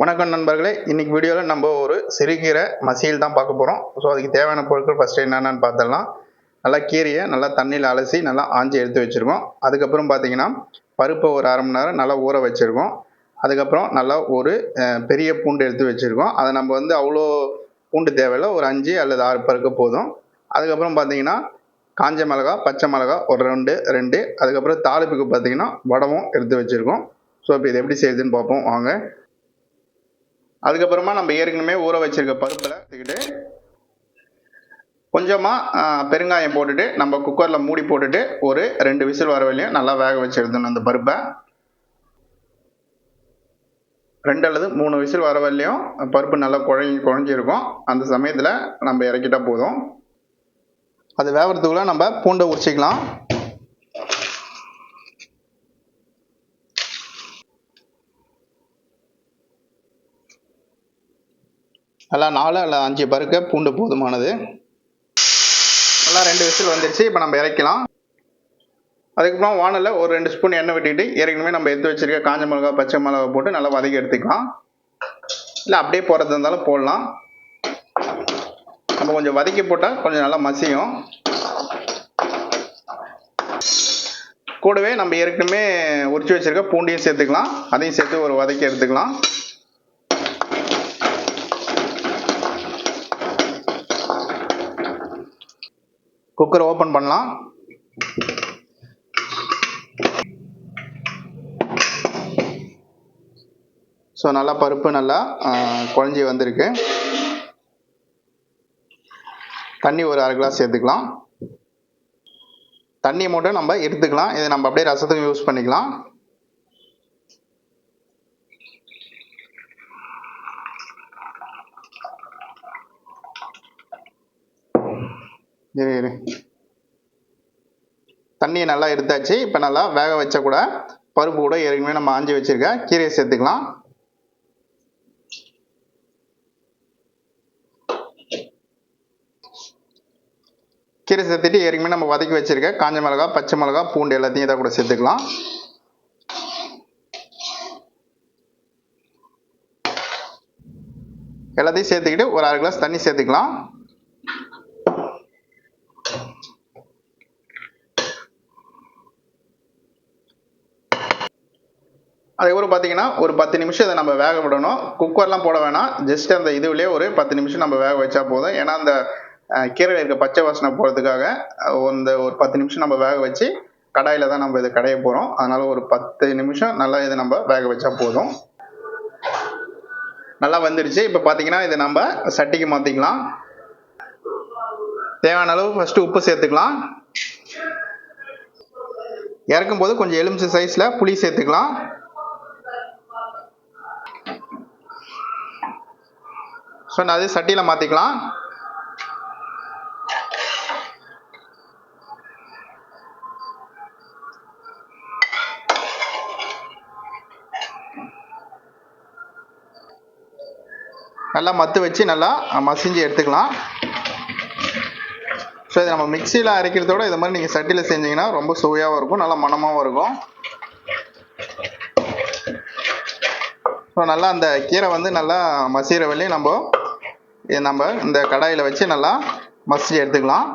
வணக்கம் நண்பர்களே. இன்னைக்கு வீடியோவில் நம்ம ஒரு சிறுகீரை மசியல் தான் பார்க்க போகிறோம் ஸோ அதுக்கு தேவையான பொருட்கள் ஃபஸ்ட்டு என்னென்னு பார்த்துடலாம். நல்லா கீரையை நல்லா தண்ணியில் அலசி நல்லா ஆஞ்சி எடுத்து வச்சுருக்கோம். அதுக்கப்புறம் பார்த்தீங்கன்னா பருப்பை ஒரு அரை மணி நேரம் நல்லா ஊற வச்சுருக்கோம். அதுக்கப்புறம் நல்லா ஒரு பெரிய பூண்டு எடுத்து வச்சுருக்கோம். அதை நம்ம வந்து அவ்வளோ பூண்டு தேவையில்லை. ஒரு அஞ்சு அல்லது ஆறு பருக்க போதும். அதுக்கப்புறம் பார்த்தீங்கன்னா காஞ்ச மிளகா பச்சை மிளகா ஒரு ரெண்டு ரெண்டு. அதுக்கப்புறம் தாளிப்புக்கு பார்த்தீங்கன்னா வடமும் எடுத்து வச்சுருக்கோம். ஸோ இப்போ இது எப்படி செய்யுதுன்னு பார்ப்போம். வாங்க. அதுக்கப்புறமா நம்ம ஏற்கனவே ஊற வச்சிருக்க பருப்பில் எடுத்துக்கிட்டு கொஞ்சமாக பெருங்காயம் போட்டுட்டு நம்ம குக்கரில் மூடி போட்டுட்டு ஒரு ரெண்டு விசில் வர வரையும் நல்லா வேக வச்சு அந்த பருப்பை. ரெண்டு அல்லது மூணு விசில் வர வரலையும் பருப்பு நல்லா குழஞ்சி குழஞ்சிருக்கும். அந்த சமயத்தில் நம்ம இறக்கிட்டால் போதும். அது வேகிறதுக்குள்ள நம்ம பூண்டை உரிச்சிக்கலாம். நல்லா நாலு அல்ல அஞ்சு பருக்க பூண்டு போதுமானது. நல்லா ரெண்டு விசில் வந்துருச்சு இப்போ நம்ம இறக்கலாம். அதுக்கப்புறம் வானலில் ஒரு ரெண்டு ஸ்பூன் எண்ணெய் விட்டுட்டு ஏற்கனவே நம்ம எடுத்து வச்சிருக்க காஞ்ச மிளகா பச்சை மிளகா போட்டு நல்லா வதக்கி எடுத்துக்கலாம். இல்லை அப்படியே போகிறது இருந்தாலும் போடலாம். நம்ம கொஞ்சம் வதக்கி போட்டால் கொஞ்சம் நல்லா மசியும். கூடவே நம்ம ஏற்கனவே உரிச்சு வச்சிருக்க பூண்டையும் சேர்த்துக்கலாம். அதையும் சேர்த்து ஒரு வதக்கி எடுத்துக்கலாம். குக்கரை ஓப்பன் பண்ணலாம். ஸோ நல்லா பருப்பு நல்லா குழஞ்சி வந்திருக்கு. தண்ணி ஒரு அரை கிளாஸ் சேர்த்துக்கலாம். தண்ணியை மட்டும் நம்ம எடுத்துக்கலாம். இதை நம்ம அப்படியே ரசத்துக்கும் யூஸ் பண்ணிக்கலாம். இரு தண்ணியை நல்லா எடுத்தாச்சு. இப்போ நல்லா வேக வச்ச கூட பருப்பு கூட ஏற்கனவே நம்ம ஆஞ்சி வச்சிருக்க. கீரையை சேர்த்துக்கலாம். கீரை சேர்த்துட்டு ஏற்கனவே நம்ம வதக்கி வச்சிருக்கேன் காஞ்ச மிளகா பச்சை மிளகா பூண்டு எல்லாத்தையும் இதை கூட சேர்த்துக்கலாம். எல்லாத்தையும் சேர்த்துக்கிட்டு ஒரு அரை கிளாஸ் தண்ணி சேர்த்துக்கலாம். அதுக்கப்புறம் பார்த்தீங்கன்னா ஒரு பத்து நிமிஷம் இதை நம்ம வேக விடணும். குக்கர்லாம் போட வேணாம். ஜஸ்ட் அந்த இதுவிலே ஒரு பத்து நிமிஷம் நம்ம வேக வச்சா போதும். ஏன்னா அந்த கீரையில் இருக்க பச்சை வாசனை போகிறதுக்காக அந்த ஒரு பத்து நிமிஷம் நம்ம வேக வச்சு கடாயில் தான் நம்ம இதை கடைய போகிறோம் அதனால் ஒரு பத்து நிமிஷம் நல்லா இதை நம்ம வேக வச்சா போதும். நல்லா வந்துருச்சு. இப்போ பார்த்தீங்கன்னா இதை நம்ம சட்டிக்கு மாற்றிக்கலாம் தேவையான அளவு ஃபஸ்ட்டு உப்பு சேர்த்துக்கலாம். இறக்கும்போது கொஞ்சம் எலுமிச்சை சைஸில் புளி சேர்த்துக்கலாம். ஸோ நான் அது சட்டியில் மாற்றிக்கலாம் நல்லா மத்து வச்சு நல்லா மசிஞ்சு எடுத்துக்கலாம். ஸோ இதை நம்ம மிக்சியில் அரைக்கிறதோட இது மாதிரி நீங்கள் சட்டியில் செஞ்சீங்கன்னா ரொம்ப சுவையாகவும் இருக்கும் நல்லா மணமாகவும் இருக்கும். ஸோ நல்லா அந்த கீரை வந்து நல்லா மசிகிற வழியும் நம்ம இது நம்ம இந்த கடாயில் வச்சு நல்லா மசிச்சு எடுத்துக்கலாம்.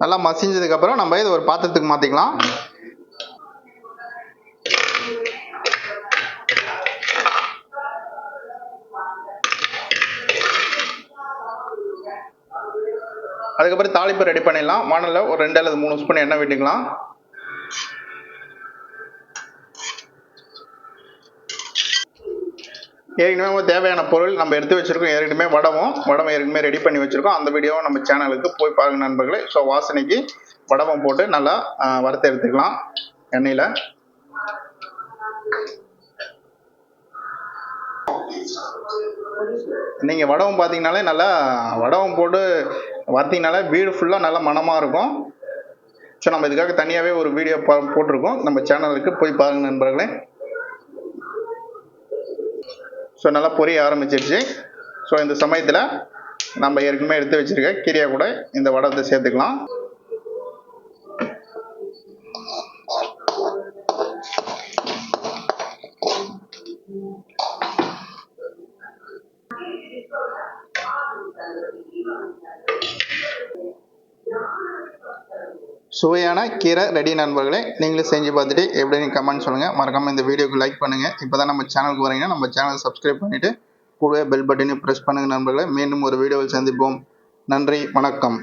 நல்லா மசிஞ்சதுக்கப்புறம் நம்ம இதை ஒரு பாத்திரத்துக்கு மாற்றிக்கலாம் அதுக்கப்புறம் தாளிப்பு ரெடி பண்ணிடலாம். வானலில் ஒரு ரெண்டு அல்லது மூணு ஸ்பூன் எண்ணெய் விட்டுக்கலாம். ஏற்கனவே நம்ம தேவையான பொருள் நம்ம எடுத்து வச்சிருக்கோம். ஏற்கனவே வடவும் வடமும் ஏற்கனவே ரெடி பண்ணி வச்சிருக்கோம். அந்த வீடியோவும் நம்ம சேனலுக்கு போய் பாருங்க நண்பர்களே. ஸோ வாசனைக்கு வடவம் போட்டு நல்லா வறுத்து எடுத்துக்கலாம். எண்ணெயில். நீங்கள் வடவம் பார்த்தீங்கனாலே நல்லா வடவம் போட்டு வறுத்தீங்கனாலே வீடு ஃபுல்லாக நல்லா மனமாக இருக்கும். ஸோ நம்ம இதுக்காக தனியாகவே ஒரு வீடியோ போட்டிருக்கோம். நம்ம சேனலுக்கு போய் பாருங்க நண்பர்களே. ஸோ நல்லா பொரிய ஆரம்பிச்சிருச்சு. ஸோ இந்த சமயத்தில் நம்ம ஏற்கனவே எடுத்து வச்சிருக்க கீரியா கூட இந்த வடத்தை சேர்த்துக்கலாம். சுவையான கீரை ரெடி நண்பர்களே நீங்களும் செஞ்சு பார்த்துட்டு எப்படின்னு கமெண்ட் சொல்லுங்கள் மறக்காமல் இந்த வீடியோக்கு லைக் பண்ணுங்கள் இப்போ தான் நம்ம சேனலுக்கு வரீங்கன்னா நம்ம சேனலை சப்ஸ்கிரைப் பண்ணிவிட்டு கூடவே பெல் பட்டனையும் ப்ரெஸ் பண்ணுங்கள் நண்பர்களே. மீண்டும் ஒரு வீடியோவில் சந்திப்போம். நன்றி வணக்கம்.